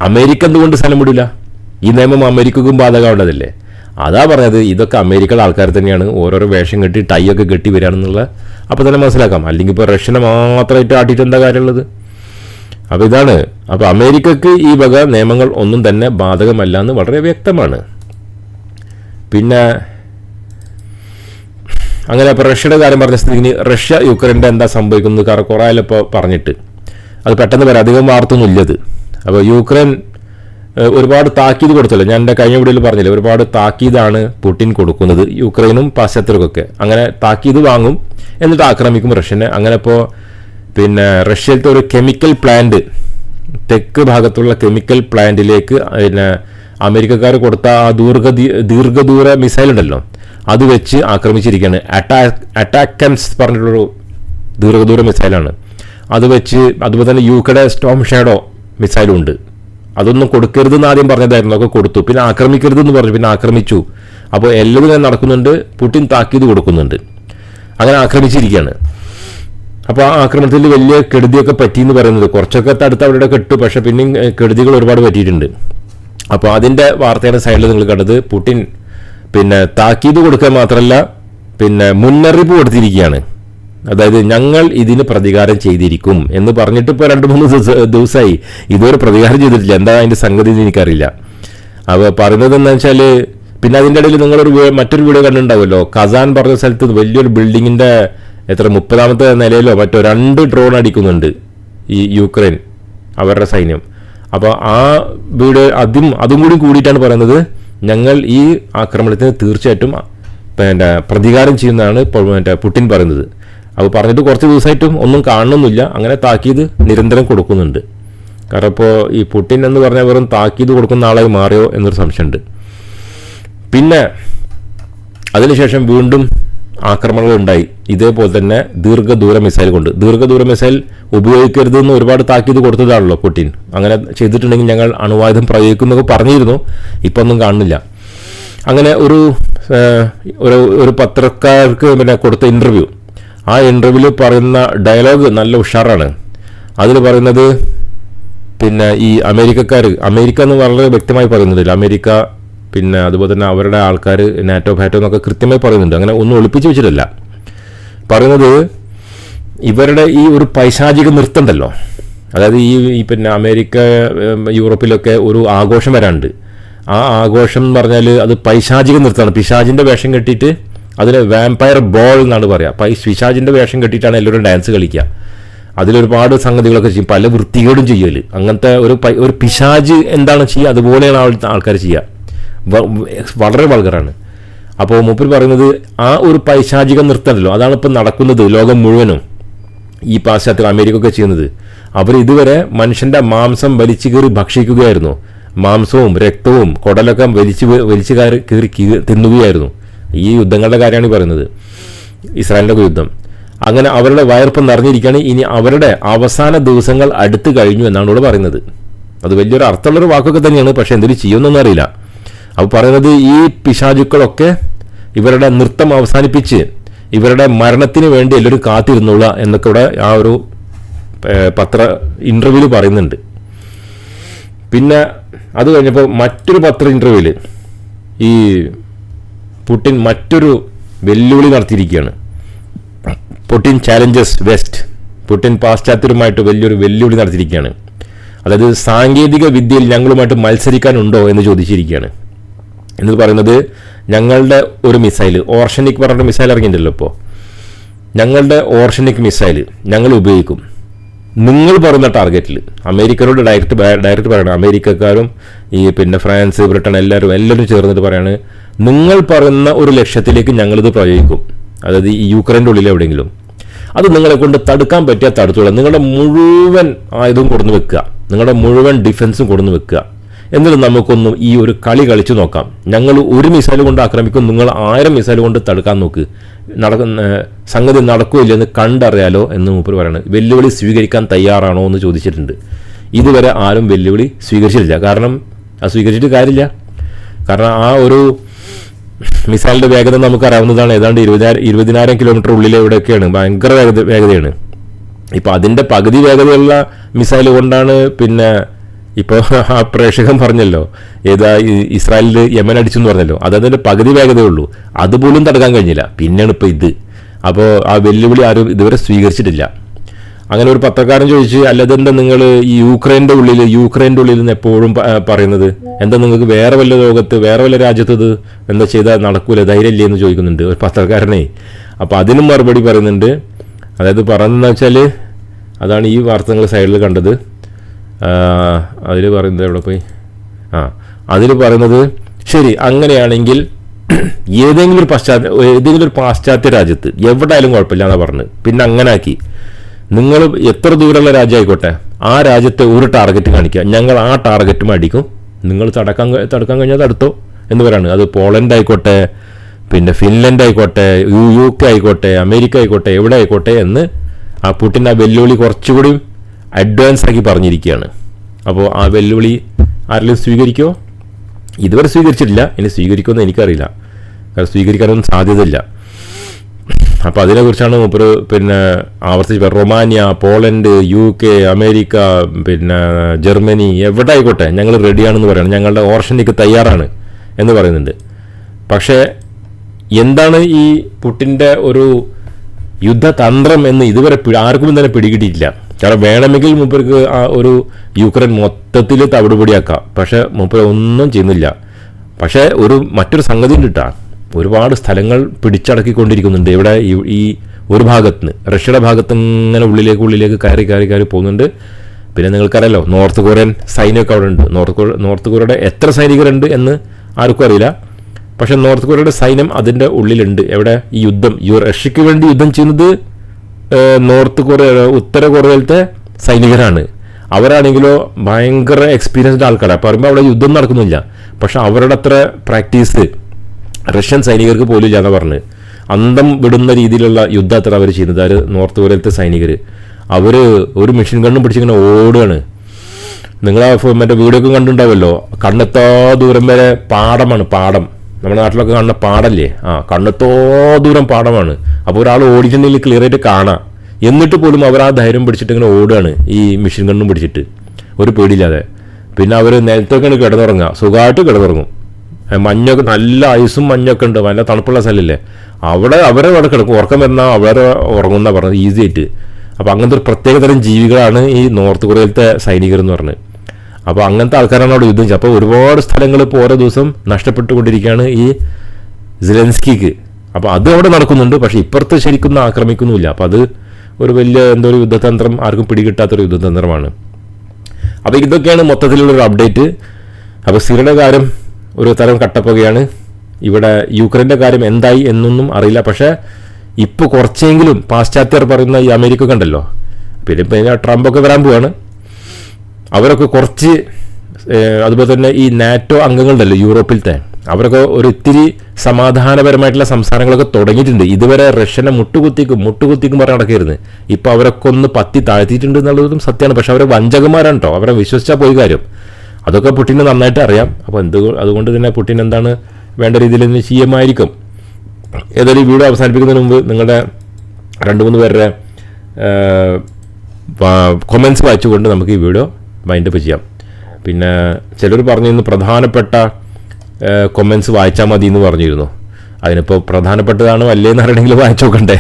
അമേരിക്ക എന്തുകൊണ്ട് സ്ഥലം വിടില്ല? ഈ നിയമം അമേരിക്കക്കും ബാധകമുള്ളതല്ലേ? അതാ പറഞ്ഞത് ഇതൊക്കെ അമേരിക്കയുടെ ആൾക്കാർ തന്നെയാണ് ഓരോരോ വേഷം കെട്ടി ടൈ ഒക്കെ കെട്ടി വരികയാണെന്നുള്ള അപ്പോൾ തന്നെ മനസ്സിലാക്കാം. അല്ലെങ്കിൽ ഇപ്പോൾ റഷ്യനെ മാത്രമായിട്ട് ആട്ടിയിട്ട് എന്താ കാര്യമുള്ളത്? അപ്പോൾ ഇതാണ്. അപ്പോൾ അമേരിക്കക്ക് ഈ വക നിയമങ്ങൾ ഒന്നും തന്നെ ബാധകമല്ല എന്ന് വളരെ വ്യക്തമാണ്. പിന്നെ അങ്ങനെ അപ്പോൾ റഷ്യയുടെ കാര്യം പറഞ്ഞ സ്ഥിതിക്ക് റഷ്യ യുക്രൈന്റെ എന്താ സംഭവിക്കുന്നത്? കാരണം കുറേ ഇപ്പോൾ പറഞ്ഞിട്ട്. അത് പെട്ടെന്ന് വരാം. അധികം വാർത്തൊന്നും ഇല്ലത്. അപ്പോൾ യുക്രൈൻ ഒരുപാട് താക്കീത് കൊടുത്തല്ലോ. ഞാൻ എന്റെ കഴിഞ്ഞ വീഡിയോയിൽ പറഞ്ഞില്ലേ ഒരുപാട് താക്കീതാണ് പുട്ടിൻ കൊടുക്കുന്നത് യുക്രൈനും പാശ്ചാത്യർക്കൊക്കെ. അങ്ങനെ താക്കീത് വാങ്ങും എന്നിട്ട് ആക്രമിക്കും റഷ്യനെ. അങ്ങനെ ഇപ്പോൾ പിന്നെ റഷ്യയിലത്തെ ഒരു കെമിക്കൽ പ്ലാന്റ് തെക്ക് ഭാഗത്തുള്ള കെമിക്കൽ പ്ലാന്റിലേക്ക് പിന്നെ അമേരിക്കക്കാർ കൊടുത്ത ആ ദീർഘ ദീർഘദൂര മിസൈൽ ഉണ്ടല്ലോ അത് വെച്ച് ആക്രമിച്ചിരിക്കുകയാണ്. അറ്റാക് അറ്റാക്കൻസ് പറഞ്ഞിട്ടുള്ളൊരു ദീർഘദൂര മിസൈലാണ്. അത് വെച്ച് അതുപോലെ തന്നെ യുകെയുടെ സ്റ്റോം ഷാഡോ മിസൈലും ഉണ്ട് അതൊന്നും കൊടുക്കരുതെന്ന് ആദ്യം പറഞ്ഞതായിരുന്നു ഒക്കെ കൊടുത്തു. പിന്നെ ആക്രമിക്കരുതെന്ന് പറഞ്ഞു പിന്നെ ആക്രമിച്ചു. അപ്പോൾ എല്ലാം നടക്കുന്നുണ്ട് പുട്ടിൻ താക്കീത് കൊടുക്കുന്നുണ്ട്. അങ്ങനെ ആക്രമിച്ചിരിക്കുകയാണ്. അപ്പോൾ ആ ആക്രമണത്തിൽ വലിയ കെടുതിയൊക്കെ പറ്റിയെന്ന് പറയുന്നത്. കുറച്ചൊക്കെ തടുത്ത് അവിടെ കെട്ടു. പക്ഷേ പിന്നെയും കെടുതികൾ ഒരുപാട് പറ്റിയിട്ടുണ്ട്. അപ്പോൾ അതിന്റെ വാർത്തയുടെ സൈഡിൽ നിങ്ങൾ കണ്ടത്. പുടിൻ പിന്നെ താക്കീത് കൊടുക്കുക മാത്രമല്ല പിന്നെ മുന്നറിയിപ്പ് കൊടുത്തിരിക്കുകയാണ്. അതായത് ഞങ്ങൾ ഇതിന് പ്രതികാരം ചെയ്തിരിക്കും എന്ന് പറഞ്ഞിട്ട് ഇപ്പോൾ രണ്ട് മൂന്ന് ദിവസ- ദിവസമായി ഇതുവരെ പ്രതികാരം ചെയ്തിട്ടില്ല. എന്താ അതിന്റെ സംഗതി എനിക്കറിയില്ല. അപ്പോൾ പറയുന്നത് എന്താ വെച്ചാൽ പിന്നെ അതിന്റെ ഇടയിൽ നിങ്ങളൊരു മറ്റൊരു വീഡിയോ കണ്ടിട്ടുണ്ടാവുമല്ലോ. കസാൻ പറഞ്ഞ സ്ഥലത്ത് വലിയൊരു ബിൽഡിങ്ങിന്റെ എത്ര മുപ്പതാമത്തെ നിലയിലോ മറ്റോ രണ്ട് ഡ്രോൺ അടിക്കുന്നുണ്ട് ഈ യുക്രൈൻ അവരുടെ സൈന്യം. അപ്പോൾ ആ വീട് അതും അതും കൂടി കൂടിയിട്ടാണ് പറയുന്നത്. ഞങ്ങൾ ഈ ആക്രമണത്തിന് തീർച്ചയായിട്ടും പിന്നെ പ്രതികാരം ചെയ്യുന്നതാണ് മറ്റേ പുടിൻ പറയുന്നത്. അപ്പോൾ പറഞ്ഞിട്ട് കുറച്ച് ദിവസമായിട്ടും ഒന്നും കാണണമെന്നില്ല. അങ്ങനെ താക്കീത് നിരന്തരം കൊടുക്കുന്നുണ്ട്. കാരണം ഇപ്പോൾ ഈ പുട്ടിൻ എന്ന് പറഞ്ഞാൽ വെറും താക്കീത് കൊടുക്കുന്ന ആളായി മാറിയോ എന്നൊരു സംശയമുണ്ട്. പിന്നെ അതിനുശേഷം വീണ്ടും ആക്രമണങ്ങൾ ഉണ്ടായി. ഇതേപോലെ തന്നെ ദീർഘദൂര മിസൈൽ കൊണ്ട്. ദീർഘദൂര മിസൈൽ ഉപയോഗിക്കരുത് എന്ന് ഒരുപാട് താക്കീത് കൊടുത്തതാണല്ലോ പുടിൻ. അങ്ങനെ ചെയ്തിട്ടുണ്ടെങ്കിൽ ഞങ്ങൾ അണുവായുധം പ്രയോഗിക്കുന്നൊക്കെ പറഞ്ഞിരുന്നു. ഇപ്പം ഒന്നും കാണുന്നില്ല. അങ്ങനെ ഒരു ഒരു ഒരു പത്രക്കാർക്ക് പിന്നെ കൊടുത്ത ഇന്റർവ്യൂ ആ ഇന്റർവ്യൂവിൽ പറയുന്ന ഡയലോഗ് നല്ല ഉഷാറാണ്. അതിൽ പറയുന്നത് പിന്നെ ഈ അമേരിക്കക്കാർ അമേരിക്ക എന്ന് വളരെ വ്യക്തമായി പറയുന്നുണ്ടല്ലോ. അമേരിക്ക പിന്നെ അതുപോലെ തന്നെ അവരുടെ ആൾക്കാർ നാറ്റോ ഫാറ്റോ എന്നൊക്കെ കൃത്യമായി പറയുന്നുണ്ട്. അങ്ങനെ ഒന്നും ഒളിപ്പിച്ച് വെച്ചിട്ടില്ല. പറയുന്നത് ഇവരുടെ ഈ ഒരു പൈശാചിക നൃത്തമുണ്ടല്ലോ അതായത് ഈ പിന്നെ അമേരിക്ക യൂറോപ്പിലൊക്കെ ഒരു ആഘോഷം വരാണ്ട്. ആ ആഘോഷം എന്ന് പറഞ്ഞാൽ അത് പൈശാചിക നൃത്തമാണ്. പിശാചിന്റെ വേഷം കെട്ടിയിട്ട് അതിന് വാമ്പയർ ബോൾ എന്നാണ് പറയുക പൈ പിശാചിന്റെ വേഷം കെട്ടിയിട്ടാണ് എല്ലാവരും ഡാൻസ് കളിക്കുക അതിലൊരുപാട് സംഗതികളൊക്കെ ചെയ്യും. പല വൃത്തികേടും ചെയ്യൽ. അങ്ങനത്തെ ഒരു ഒരു പിശാജ് എന്താണ് ചെയ്യുക? അതുപോലെയാണ് ആൾ- ആൾക്കാർ ചെയ്യുക. വളരെ വൾഗറാണ് അപ്പോൾ മൂപ്പർ പറയുന്നത് ആ ഒരു പൈശാചിക നൃത്തമല്ലോ അതാണ് ഇപ്പം നടക്കുന്നത് ലോകം മുഴുവനും. ഈ പാശ്ചാത്യ അമേരിക്ക ഒക്കെ ചെയ്യുന്നത്. അവർ ഇതുവരെ മനുഷ്യന്റെ മാംസം വലിച്ചു കീറി ഭക്ഷിക്കുകയായിരുന്നു. മാംസവും രക്തവും കുടലൊക്കെ വലിച്ചു വലിച്ചു കയറി കീറി തിന്നുകയായിരുന്നു. ഈ യുദ്ധങ്ങളുടെ കാര്യമാണ് പറയുന്നത്. ഇസ്രായേലിന്റെ യുദ്ധം. അങ്ങനെ അവരുടെ വയർപ്പം നിറഞ്ഞിരിക്കുകയാണ്. ഇനി അവരുടെ അവസാന ദിവസങ്ങൾ അടുത്ത് കഴിഞ്ഞു എന്നാണ് ഇവിടെ പറയുന്നത്. അത് വലിയൊരു അർത്ഥമുള്ളൊരു വാക്കൊക്കെ തന്നെയാണ്. പക്ഷേ എന്തെങ്കിലും ചെയ്യുമെന്നൊന്നും അറിയില്ല. അപ്പോൾ പറയുന്നത് ഈ പിശാചുക്കളൊക്കെ ഇവരുടെ നൃത്തം അവസാനിപ്പിച്ച് ഇവരുടെ മരണത്തിന് വേണ്ടി എല്ലാവരും കാത്തിരുന്നുള്ള എന്നൊക്കെ ഇവിടെ ആ ഒരു പത്ര ഇന്റർവ്യൂവിൽ പറയുന്നുണ്ട്. പിന്നെ അത് കഴിഞ്ഞപ്പോൾ മറ്റൊരു പത്ര ഇന്റർവ്യൂവിൽ ഈ പുട്ടിൻ മറ്റൊരു വെല്ലുവിളി നടത്തിയിരിക്കുകയാണ്. പുട്ടിൻ ചാലഞ്ചസ് വെസ്റ്റ് പുട്ടിൻ പാശ്ചാത്യരുമായിട്ട് വലിയൊരു വെല്ലുവിളി നടത്തിയിരിക്കുകയാണ്. അതായത് സാങ്കേതിക വിദ്യയിൽ ഞങ്ങളുമായിട്ട് മത്സരിക്കാനുണ്ടോ എന്ന് ചോദിച്ചിരിക്കുകയാണ്. എന്ന് പറയുന്നത് ഞങ്ങളുടെ ഒരു മിസൈൽ ഓർഷനിക് പറഞ്ഞ മിസൈൽ ഇറങ്ങിയിട്ടുണ്ടല്ലോ ഇപ്പോൾ ഞങ്ങളുടെ ഓർഷനിക് മിസൈൽ ഞങ്ങൾ ഉപയോഗിക്കും. നിങ്ങൾ പറയുന്ന ടാർഗറ്റിൽ അമേരിക്കനോട് ഡയറക്റ്റ് ഡയറക്റ്റ് പറയണം. അമേരിക്കക്കാരും ഈ പിന്നെ ഫ്രാൻസ് ബ്രിട്ടൻ എല്ലാവരും എല്ലാവരും ചേർന്നിട്ട് പറയാണ് നിങ്ങൾ പറയുന്ന ഒരു ലക്ഷ്യത്തിലേക്ക് ഞങ്ങളിത് പ്രയോഗിക്കും. അതായത് ഈ യുക്രൈന്റെ ഉള്ളിൽ എവിടെയെങ്കിലും. അത് നിങ്ങളെ കൊണ്ട് തടുക്കാൻ പറ്റിയാൽ തടുത്തോളാം. നിങ്ങളുടെ മുഴുവൻ ആയുധവും കൊടുന്ന് വെക്കുക. നിങ്ങളുടെ മുഴുവൻ ഡിഫൻസും കൊടുന്ന് വെക്കുക. എന്നിട്ട് നമുക്കൊന്ന് ഈ ഒരു കളി കളിച്ചു നോക്കാം. ഞങ്ങൾ ഒരു മിസൈൽ കൊണ്ട് ആക്രമിക്കും. നിങ്ങൾ ആയിരം മിസൈൽ കൊണ്ട് തടുക്കാൻ നോക്ക്. നടക്കുന്ന സംഗതി നടക്കുകയില്ല എന്ന് കണ്ടറിയാലോ എന്ന് മൂപ്പർ പറയുന്നത് വെല്ലുവിളി സ്വീകരിക്കാൻ തയ്യാറാണോ എന്ന് ചോദിച്ചിട്ടുണ്ട്. ഇതുവരെ ആരും വെല്ലുവിളി സ്വീകരിച്ചിട്ടില്ല. കാരണം അത് സ്വീകരിച്ചിട്ട് കാര്യമില്ല. കാരണം ആ ഒരു മിസൈലിന്റെ വേഗത നമുക്കറിയാവുന്നതാണ്. ഏതാണ്ട് ഇരുപതിനായിരം ഇരുപതിനായിരം കിലോമീറ്റർ ഉള്ളിൽ എവിടെയൊക്കെയാണ് ഭയങ്കര വേഗത വേഗതയാണ്. ഇപ്പം അതിന്റെ പകുതി വേഗതയുള്ള മിസൈൽ കൊണ്ടാണ് പിന്നെ ഇപ്പോൾ ആ പ്രേക്ഷകൻ പറഞ്ഞല്ലോ ഏതാ ഇസ്രായേലിൽ യമൻ അടിച്ചു എന്ന് പറഞ്ഞല്ലോ അത് അതിന്റെ പകുതി വേഗതയേ ഉള്ളൂ. അതുപോലും തടുക്കാൻ കഴിഞ്ഞില്ല. പിന്നെയാണ് ഇപ്പോൾ ഇത്. അപ്പോൾ ആ വെല്ലുവിളി ആരും ഇതുവരെ സ്വീകരിച്ചിട്ടില്ല. അങ്ങനെ ഒരു പത്രക്കാരൻ ചോദിച്ച് അല്ലാതെ എന്താ നിങ്ങൾ ഈ യൂക്രൈന്റെ ഉള്ളിൽ യൂക്രൈന്റെ ഉള്ളിൽ നിന്ന് എപ്പോഴും പറയുന്നത്? എന്താ നിങ്ങൾക്ക് വേറെ വല്ല ലോകത്ത് വേറെ വല്ല രാജ്യത്ത് ഇത് എന്താ ചെയ്താൽ നടക്കൂല ധൈര്യമില്ലേ എന്ന് ചോദിക്കുന്നുണ്ട് ഒരു പത്രക്കാരനെ. അപ്പോൾ അതിനും മറുപടി പറയുന്നുണ്ട്. അതായത് പറയുന്നതെന്ന് വെച്ചാൽ അതാണ് ഈ വാർത്ത നിങ്ങൾ സൈഡിൽ കണ്ടത്. അതിൽ പറയുന്നത് എവിടെ പോയി? ആ അതിൽ പറയുന്നത് ശരി അങ്ങനെയാണെങ്കിൽ ഏതെങ്കിലും ഒരു പാശ്ചാത്യ ഏതെങ്കിലും ഒരു പാശ്ചാത്യ രാജ്യത്ത് എവിടെ ആയാലും കുഴപ്പമില്ല എന്നാണ് പറഞ്ഞത് പിന്നെ അങ്ങനെ ആക്കി നിങ്ങൾ എത്ര ദൂരമുള്ള രാജ്യമായിക്കോട്ടെ ആ രാജ്യത്തെ ഒരു ടാർഗറ്റ് കാണിക്കുക. ഞങ്ങൾ ആ ടാർഗറ്റ് അടിക്കും. നിങ്ങൾ തടക്കാൻ തടക്കാൻ കഴിഞ്ഞാൽ തടുത്തോ എന്ന് പറയാണ്. അത് പോളണ്ട് ആയിക്കോട്ടെ പിന്നെ ഫിൻലൻഡ് ആയിക്കോട്ടെ യു യു കെ ആയിക്കോട്ടെ അമേരിക്ക ആയിക്കോട്ടെ എവിടെ ആയിക്കോട്ടെ എന്ന് ആ പുട്ടിൻ ആ വെല്ലുവിളി കുറച്ചുകൂടി അഡ്വാൻസ് ആക്കി പറഞ്ഞിരിക്കുകയാണ്. അപ്പോൾ ആ വെല്ലുവിളി ആരെങ്കിലും സ്വീകരിക്കുമോ ഇതുവരെ സ്വീകരിച്ചിട്ടില്ല. ഇനി സ്വീകരിക്കുമെന്ന് എനിക്കറിയില്ല. കാരണം സ്വീകരിക്കാനൊന്നും സാധ്യതയില്ല. അപ്പോൾ അതിനെക്കുറിച്ചാണ് മൂപ്പര് പിന്നെ ആവർത്തിച്ച് Romania Poland U K America പിന്നെ ജർമ്മനി എവിടെ ആയിക്കോട്ടെ ഞങ്ങൾ റെഡിയാണെന്ന് പറയണം. ഞങ്ങളുടെ ഓർഷനിക്ക് തയ്യാറാണ് എന്ന് പറയുന്നുണ്ട്. പക്ഷേ എന്താണ് ഈ പുട്ടിന്റെ ഒരു യുദ്ധതന്ത്രം എന്ന് ഇതുവരെ ആർക്കും തന്നെ പിടികിട്ടിയിട്ടില്ല. കാരണം വേണമെങ്കിൽ മൂപ്പർക്ക് ആ ഒരു യുക്രൈൻ മൊത്തത്തിൽ തവിടുപൊടിയാക്കാം. പക്ഷേ മൂപ്പർ ഒന്നും ചെയ്യുന്നില്ല. പക്ഷേ ഒരു മറ്റൊരു സംഗതി ഉണ്ട്. ഒരുപാട് സ്ഥലങ്ങൾ പിടിച്ചടക്കിക്കൊണ്ടിരിക്കുന്നുണ്ട്. ഇവിടെ ഈ- ഒരു ഭാഗത്ത് നിന്ന് റഷ്യയുടെ ഭാഗത്ത് ഇങ്ങനെ ഉള്ളിലേക്ക് ഉള്ളിലേക്ക് കയറി കയറി കയറി പോകുന്നുണ്ട്. പിന്നെ നിങ്ങൾക്കറിയാലോ നോർത്ത് കൊറിയൻ സൈന്യമൊക്കെ അവിടെ ഉണ്ട്. നോർത്ത് കൊറിയ നോർത്ത് കൊറിയയുടെ എത്ര സൈനികരുണ്ട് എന്ന് ആർക്കും അറിയില്ല. പക്ഷേ നോർത്ത് കൊറിയയുടെ സൈന്യം അതിന്റെ ഉള്ളിലുണ്ട്. എവിടെ? ഈ യുദ്ധം. ഈ റഷ്യക്ക് വേണ്ടി യുദ്ധം ചെയ്യുന്നത് നോർത്ത് കൊറിയ ഉത്തര കൊറിയയിലത്തെ സൈനികരാണ്. അവരാണെങ്കിലോ ഭയങ്കര എക്സ്പീരിയൻസ്ഡ് ആൾക്കാരാണ് പറയുമ്പോൾ അവിടെ യുദ്ധം നടക്കുന്നില്ല. പക്ഷെ അവരുടെ അത്ര പ്രാക്ടീസ് റഷ്യൻ സൈനികർക്ക് പോലും ഇല്ല എന്നാണ് പറഞ്ഞ്. അന്തം വിടുന്ന രീതിയിലുള്ള യുദ്ധം അത്ര അവർ ചെയ്യുന്നത്. അവർ നോർത്ത് കൊറിയയിലത്തെ സൈനികർ അവർ ഒരു മെഷീൻ ഗണ്ണും പിടിച്ചിങ്ങനെ ഓടുകയാണ്. നിങ്ങൾ മറ്റേ വീഡിയോ ഒക്കെ കണ്ടിട്ടുണ്ടാവുമല്ലോ കണ്ണെത്താ ദൂരം വരെ പാടമാണ് പാടം. നമ്മുടെ നാട്ടിലൊക്കെ കാണുന്ന പാടല്ലേ? ആ കണ്ണെത്തോ ദൂരം പാടമാണ്. അപ്പോൾ ഒരാൾ ഓടിയിട്ടുണ്ടെങ്കിൽ ക്ലിയർ ആയിട്ട് കാണാം. എന്നിട്ട് പോലും അവർ ആ ധൈര്യം പിടിച്ചിട്ട് ഇങ്ങനെ ഓടുകയാണ് ഈ മെഷീൻ ഗണ്ണും പിടിച്ചിട്ട്. ഒരു പേടിയില്ലാതെ. പിന്നെ അവർ നിലത്തൊക്കെയാണ് കിടന്നുറങ്ങുക. സുഖമായിട്ട് കിടന്നുറങ്ങും. മഞ്ഞൊക്കെ നല്ല ഐസും മഞ്ഞൊക്കെ ഉണ്ട്. നല്ല തണുപ്പുള്ള സ്ഥലമില്ലേ? അവിടെ അവരെ അവിടെ കിടക്കും. ഉറക്കം വരുന്ന അവരെ ഉറങ്ങുന്ന പറഞ്ഞത്. ഈസി ആയിട്ട്. അപ്പോൾ അങ്ങനത്തെ ഒരു പ്രത്യേക തരം ജീവികളാണ് ഈ നോർത്ത് കൊറിയയിലത്തെ സൈനികർ എന്ന് പറഞ്ഞത് അപ്പോൾ അങ്ങനത്തെ ആൾക്കാരാണ് അവിടെ യുദ്ധം അപ്പോൾ ഒരുപാട് സ്ഥലങ്ങൾ ഇപ്പോൾ ഓരോ ദിവസം നഷ്ടപ്പെട്ടുകൊണ്ടിരിക്കുകയാണ് ഈ സിലൻസ്കിക്ക്. അപ്പോൾ അത് അവിടെ നടക്കുന്നുണ്ട് പക്ഷേ ഇപ്പുറത്ത് ശരിക്കും ആക്രമിക്കുന്നുമില്ല. അപ്പോൾ അത് ഒരു വലിയ എന്തോ ഒരു യുദ്ധതന്ത്രം ആർക്കും പിടികിട്ടാത്തൊരു യുദ്ധതന്ത്രമാണ്. അപ്പോൾ ഇതൊക്കെയാണ് മൊത്തത്തിലുള്ള ഒരു അപ്ഡേറ്റ്. അപ്പോൾ സിറിയുടെ കാര്യം ഒരു തരം കട്ടപ്പുകയാണ്. ഇവിടെ യുക്രൈന്റെ കാര്യം എന്തായി എന്നൊന്നും അറിയില്ല. പക്ഷേ ഇപ്പോൾ കുറച്ചെങ്കിലും പാശ്ചാത്യർ പറയുന്ന ഈ അമേരിക്ക കണ്ടല്ലോ. പിന്നെ ട്രംപ് ട്രംപൊക്കെ വരാൻ പോവാണ്. അവരൊക്കെ കുറച്ച് അതുപോലെ തന്നെ ഈ നാറ്റോ അംഗങ്ങളുണ്ടല്ലോ യൂറോപ്പിലത്തെ അവരൊക്കെ ഒരു ഇത്തിരി സമാധാനപരമായിട്ടുള്ള സംസ്ഥാനങ്ങളൊക്കെ തുടങ്ങിയിട്ടുണ്ട്. ഇതുവരെ റഷ്യനെ മുട്ടുകുത്തിക്കും മുട്ടുകുത്തിക്കും പറഞ്ഞ് നടക്കരുത്. ഇപ്പൊ അവരൊക്കെ ഒന്ന് പത്തി താഴ്ത്തിയിട്ടുണ്ട് എന്നുള്ളതും സത്യമാണ്. പക്ഷെ അവരെ വഞ്ചകന്മാരാണ് കേട്ടോ അവരെ വിശ്വസിച്ചാൽ പോയി കാര്യം. അതൊക്കെ പുട്ടിന് നന്നായിട്ട് അറിയാം. അപ്പോൾ എന്ത് അതുകൊണ്ട് തന്നെ പുട്ടിൻ എന്താണ് വേണ്ട രീതിയിൽ ചെയ്യുമായിരിക്കും ഏതായാലും ഈ വീഡിയോ അവസാനിപ്പിക്കുന്നതിന് മുമ്പ് നിങ്ങളുടെ രണ്ട് മൂന്ന് പേരുടെ കൊമൻസ് വായിച്ചുകൊണ്ട് നമുക്ക് ഈ വീഡിയോ മൈൻഡപ്പ് ചെയ്യാം പിന്നെ ചിലർ പറഞ്ഞിരുന്നു പ്രധാനപ്പെട്ട കൊമൻസ് വായിച്ചാൽ മതി എന്ന് പറഞ്ഞിരുന്നു. അതിനിപ്പോൾ പ്രധാനപ്പെട്ടതാണ് അല്ലേ എന്ന് അറിയണമെങ്കിൽ വായിച്ചു നോക്കണ്ടേ.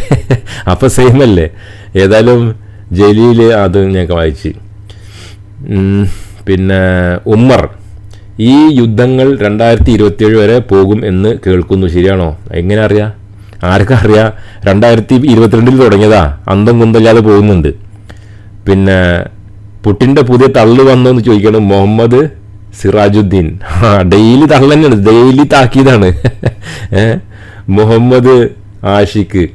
അപ്പോൾ സെയിം അല്ലേ? ഏതായാലും ജലീൽ അത് ഞങ്ങൾക്ക് വായിച്ച്. പിന്നെ ഉമ്മർ ഈ യുദ്ധങ്ങൾ രണ്ടായിരത്തി ഇരുപത്തിയേഴ് വരെ പോകും എന്ന് കേൾക്കുന്നു. ശരിയാണോ? എങ്ങനെ അറിയാം? ആർക്കും അറിയാം? രണ്ടായിരത്തി ഇരുപത്തിരണ്ടിൽ തുടങ്ങിയതാ. അന്തം കുന്തല്ലാതെ പോകുന്നുണ്ട്. പിന്നെ പുട്ടിന്റെ പുതിയ തള്ളു വന്നോ എന്ന് ചോദിക്കണം മുഹമ്മദ് സിറാജുദ്ദീൻ. ആ ഡെയിലി തള്ളു തന്നെയാണ് ഡെയിലി താക്കീതാണ്. മുഹമ്മദ് ആഷിഖ്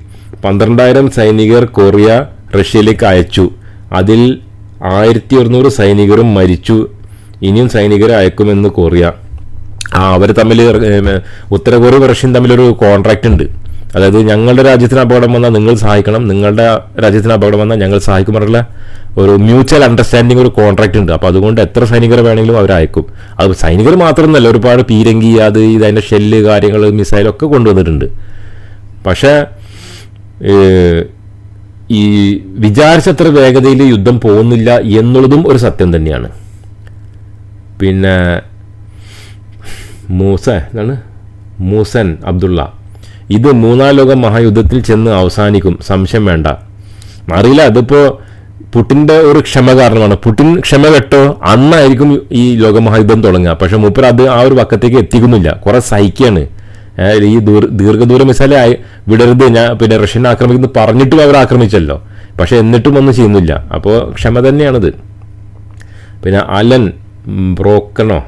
പന്ത്രണ്ടായിരം സൈനികർ കൊറിയ റഷ്യയിലേക്ക് അയച്ചു. അതിൽ ആയിരത്തി ഒരുന്നൂറ് സൈനികരും മരിച്ചു. ഇനിയും സൈനികരെ അയക്കുമെന്ന് കൊറിയ. ആ അവർ തമ്മിൽ ഉത്തര കൊറിയ റഷ്യയും തമ്മിലൊരു കോൺട്രാക്റ്റ് ഉണ്ട്. അതായത് ഞങ്ങളുടെ രാജ്യത്തിന് അപകടം വന്നാൽ നിങ്ങൾ സഹായിക്കണം. നിങ്ങളുടെ രാജ്യത്തിന് അപകടം വന്നാൽ ഞങ്ങൾ സഹായിക്കും പറഞ്ഞുള്ള ഒരു മ്യൂച്വൽ അണ്ടർസ്റ്റാൻഡിങ് ഒരു കോൺട്രാക്ട് ഉണ്ട്. അപ്പോൾ അതുകൊണ്ട് എത്ര സൈനികരെ വേണമെങ്കിലും അവർ അയക്കും. അത് സൈനികർ മാത്രമൊന്നുമല്ല ഒരുപാട് പീരങ്കി അത് ഇത് അതിന്റെ ഷെല്ല് കാര്യങ്ങൾ മിസൈലൊക്കെ കൊണ്ടുവന്നിട്ടുണ്ട്. പക്ഷേ ഈ വിചാരിച്ചത്ര വേഗതയിൽ യുദ്ധം പോകുന്നില്ല എന്നുള്ളതും ഒരു സത്യം തന്നെയാണ്. പിന്നെ മൂസ എന്താണ്? മൂസൻ അബ്ദുള്ള. ഇത് മൂന്നാം ലോക മഹായുദ്ധത്തിൽ ചെന്ന് അവസാനിക്കും. സംശയം വേണ്ട. അറിയില്ല അതിപ്പോൾ പുട്ടിന്റെ ഒരു ക്ഷമ കാരണമാണ്. പുട്ടിൻ ക്ഷമ കെട്ടോ അന്നായിരിക്കും ഈ ലോകമഹായുദ്ധം തുടങ്ങുക. പക്ഷെ മൂപ്പർ അത് ആ ഒരു പക്കത്തേക്ക് എത്തിക്കുന്നില്ല. കുറെ സഹിക്കുകയാണ് ഈ ദൂര ദീർഘദൂര മിസൈലെ വിടരുത്. ഞാൻ പിന്നെ റഷ്യൻ ആക്രമിക്കുന്നു പറഞ്ഞിട്ടും അവർ ആക്രമിച്ചല്ലോ. പക്ഷെ എന്നിട്ടും ഒന്നും ചെയ്യുന്നില്ല. അപ്പോൾ ക്ഷമ തന്നെയാണിത്. പിന്നെ അലൻ ബ്രോക്കണോ?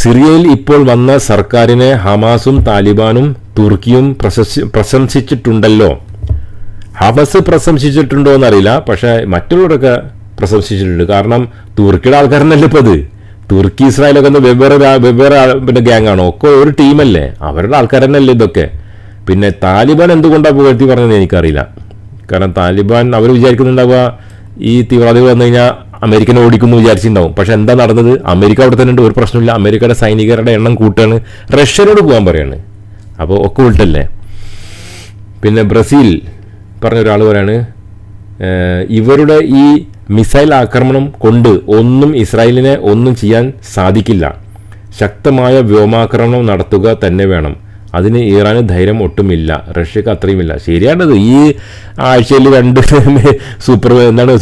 സിറിയയിൽ ഇപ്പോൾ വന്ന സർക്കാരിനെ ഹമാസും താലിബാനും തുർക്കിയും പ്രശംസിച്ചിട്ടുണ്ടല്ലോ. ഹബസ് പ്രശംസിച്ചിട്ടുണ്ടോ എന്നറിയില്ല പക്ഷേ മറ്റുള്ളവരൊക്കെ പ്രശംസിച്ചിട്ടുണ്ട്. കാരണം തുർക്കിയുടെ ആൾക്കാരനല്ലേ ഇപ്പോൾ അത് തുർക്കി ഇസ്രായേലൊക്കെ ഒന്ന് വെവ്വേറെ വെവ്വേറെ പിന്നെ ഗ്യാങ് ആണോ ഒക്കെ ഒരു ടീമല്ലേ? അവരുടെ ആൾക്കാരെന്നല്ലേ ഇതൊക്കെ? പിന്നെ താലിബാൻ എന്തുകൊണ്ടാണ് പുകഴ്ത്തി പറഞ്ഞതെന്ന് എനിക്കറിയില്ല. കാരണം താലിബാൻ അവർ വിചാരിക്കുന്നുണ്ടാവുക ഈ തീവ്രവാദികൾ വന്നു കഴിഞ്ഞാൽ അമേരിക്കനെ ഓടിക്കുന്നു വിചാരിച്ചിട്ടുണ്ടാവും. പക്ഷെ എന്താ നടന്നത്? അമേരിക്ക അവിടെ തന്നെ ഉണ്ട് ഒരു പ്രശ്നമില്ല അമേരിക്കയുടെ സൈനികരുടെ എണ്ണം കൂട്ടാണ്. റഷ്യനോട് പോകാൻ പറയാണ്. അപ്പോൾ ഒക്കെ ഉൾട്ടല്ലേ? പിന്നെ ബ്രസീൽ പറഞ്ഞ ഒരാൾ പറയാണ് ഇവരുടെ ഈ മിസൈൽ ആക്രമണം കൊണ്ട് ഒന്നും ഇസ്രായേലിനെ ഒന്നും ചെയ്യാൻ സാധിക്കില്ല. ശക്തമായ വ്യോമാക്രമണം നടത്തുക തന്നെ വേണം. അതിന് ഇറാന് ധൈര്യം ഒട്ടുമില്ല റഷ്യക്ക് അത്രയുമില്ല. ശരിയാണത്. ഈ ആഴ്ചയിൽ രണ്ട് സൂപ്പർ എന്താണ്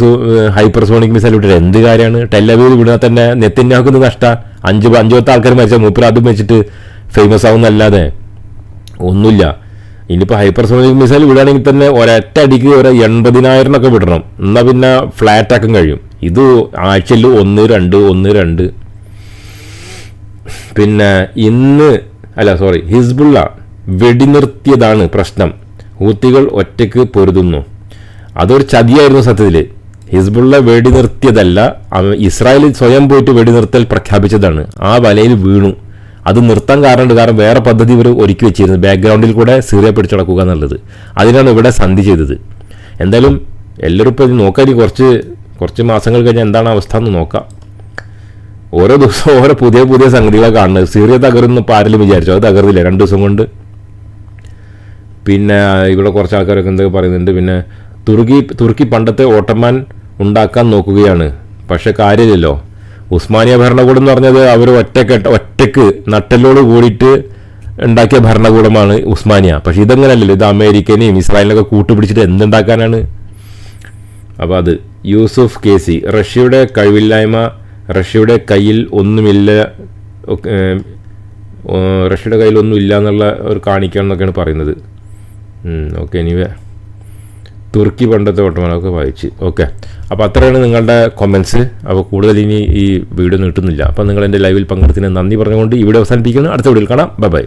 ഹൈപ്പർ സോണിക് മിസൈൽ വിട്ടത് എന്ത് കാര്യമാണ്? ടെല്ലവീവ് വിടാൻ തന്നെ നെത്തിനാക്കുന്ന നഷ്ട. അഞ്ച് അഞ്ചു പത്ത് ആൾക്കാർ മരിച്ച മൂപ്പർ അതും വെച്ചിട്ട് ഫേമസ് ആവുന്നല്ലാതെ ഒന്നുമില്ല. ഇനിയിപ്പോൾ ഹൈപ്പർസോണിക് മിസൈൽ വിടുകയാണെങ്കിൽ തന്നെ ഒരൊറ്റ അടിക്ക് ഒരു എൺപതിനായിരം ഒക്കെ വിടണം. എന്നാൽ പിന്നെ ഫ്ലാറ്റ് ആക്കാൻ കഴിയും. ഇത് ആഴ്ചയിൽ ഒന്ന് രണ്ട് ഒന്ന് രണ്ട്. പിന്നെ ഇന്ന് അല്ല സോറി ഹിസ്ബുള്ള വെടിനിർത്തിയതാണ് പ്രശ്നം. ഹൂത്തികൾ ഒറ്റയ്ക്ക് പൊരുതുന്നു. അതൊരു ചതിയായിരുന്നു സത്യത്തിൽ ഹിസ്ബുള്ള വെടിനിർത്തിയതല്ല ഇസ്രായേൽ സ്വയം പോയിട്ട് വെടിനിർത്തൽ പ്രഖ്യാപിച്ചതാണ്. ആ വലയിൽ വീണു. അത് നിർത്താൻ കാരണമുണ്ട്. കാരണം വേറെ പദ്ധതി ഇവർ ഒരുക്കി വെച്ചിരുന്നു. ബാക്ക്ഗ്രൗണ്ടിൽ കൂടെ സിറിയ പിടിച്ചടക്കുക എന്നുള്ളത്. അതിനാണ് ഇവിടെ സന്ധി ചെയ്തത്. എന്തായാലും എല്ലാവരും ഇപ്പോൾ നോക്കാൻ കുറച്ച് കുറച്ച് മാസങ്ങൾ കഴിഞ്ഞാൽ എന്താണ് അവസ്ഥ എന്ന് നോക്കാം. ഓരോ ദിവസവും ഓരോ പുതിയ പുതിയ സംഗതികളാണ് കാണുന്നത്. സിറിയ തകർന്ന് ഇപ്പോൾ ആരെങ്കിലും വിചാരിച്ചു? അത് തകർന്നില്ല? രണ്ട് ദിവസം കൊണ്ട്. പിന്നെ ഇവിടെ കുറച്ച് ആൾക്കാരൊക്കെ എന്തൊക്കെ പറയുന്നുണ്ട്. പിന്നെ തുർക്കി തുർക്കി പണ്ടത്തെ ഓട്ടമാൻ ഉണ്ടാക്കാൻ നോക്കുകയാണ്. പക്ഷേ കാര്യമില്ലല്ലോ. ഉസ്മാനിയ ഭരണകൂടം എന്ന് പറഞ്ഞത് അവർ ഒറ്റയ്ക്ക് ഒറ്റയ്ക്ക് നട്ടലോട് കൂടിയിട്ട് ഉണ്ടാക്കിയ ഭരണകൂടമാണ് ഉസ്മാനിയ. പക്ഷേ ഇതങ്ങനല്ലല്ലോ ഇത് അമേരിക്കനെയും ഇസ്രായേലിനൊക്കെ കൂട്ടുപിടിച്ചിട്ട് എന്തുണ്ടാക്കാനാണ്? അപ്പോൾ അത് യൂസുഫ് കെ സി. റഷ്യയുടെ കഴിവില്ലായ്മ റഷ്യയുടെ കയ്യിൽ ഒന്നുമില്ല റഷ്യയുടെ കയ്യിൽ ഒന്നും ഇല്ല എന്നുള്ള ഒരു കാണിക്കണം എന്നൊക്കെയാണ് പറയുന്നത്. ഓക്കെ എനിവേ തുർക്കി പണ്ടത്തെ വട്ടമാനൊക്കെ വായിച്ച്. ഓക്കെ അപ്പോൾ അത്രയാണ് നിങ്ങളുടെ കൊമൻസ് അപ്പോൾ കൂടുതൽ ഇനി ഈ വീഡിയോ നീട്ടുന്നില്ല. അപ്പോൾ നിങ്ങൾ എന്റെ ലൈവിൽ പങ്കെടുത്തതിന് നന്ദി പറഞ്ഞുകൊണ്ട് വീഡിയോ അവസാനിപ്പിക്കുന്നു. അടുത്ത വീഡിയോയിൽ കാണാം. Bye bye